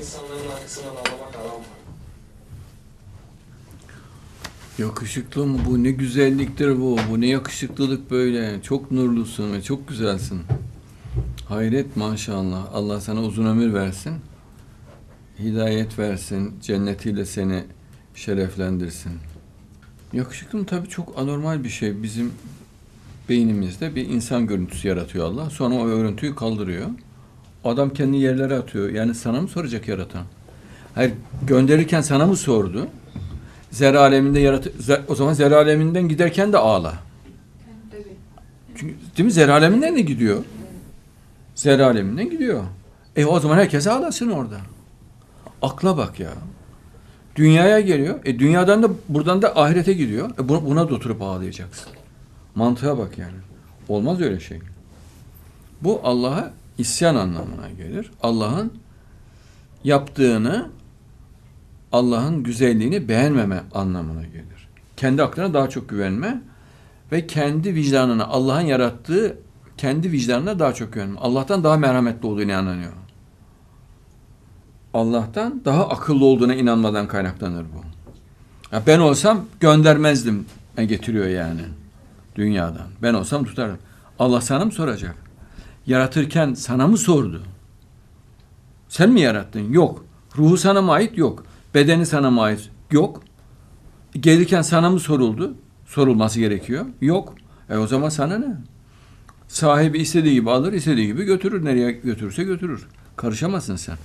insanların arkasından ağlamak haram mı? Yakışıklı mı bu? Ne güzelliktir bu. Bu ne yakışıklılık böyle. Çok nurlusun ve çok güzelsin. Hayret maşallah. Allah sana uzun ömür versin. Hidayet versin. Cennetiyle seni şereflendirsin. Yakışıklı mı? Tabii çok anormal bir şey. Bizim beynimizde bir insan görüntüsü yaratıyor Allah. Sonra o görüntüyü kaldırıyor. Adam kendi yerlere atıyor. Yani sana mı soracak yaratan? Hayır, gönderirken sana mı sordu? Zer aleminde yarat zer- o zaman zer aleminden giderken de ağla. Çünkü değil mi? Zer aleminden de gidiyor. Zer aleminden gidiyor. E o zaman herkes ağlasın orada. Akla bak ya. Dünyaya geliyor. E dünyadan da buradan da ahirete gidiyor. E buna, buna da oturup ağlayacaksın. Mantığa bak yani. Olmaz öyle şey. Bu Allah'a isyan anlamına gelir. Allah'ın yaptığını Allah'ın güzelliğini beğenmeme anlamına gelir. Kendi aklına daha çok güvenme ve kendi vicdanına Allah'ın yarattığı kendi vicdanına daha çok güvenme. Allah'tan daha merhametli olduğuna inanıyor. Allah'tan daha akıllı olduğuna inanmadan kaynaklanır bu. Ya ben olsam göndermezdim getiriyor yani dünyadan. Ben olsam tutarım. Allah sana mı soracak? Yaratırken sana mı sordu? Sen mi yarattın? Yok. Ruhu sana mı ait? Yok. Bedeni sana mı ait? Yok. Gelirken sana mı soruldu? Sorulması gerekiyor. Yok. E o zaman sana ne? Sahibi istediği gibi alır, istediği gibi götürür. Nereye götürürse götürür. Karışamazsın sen.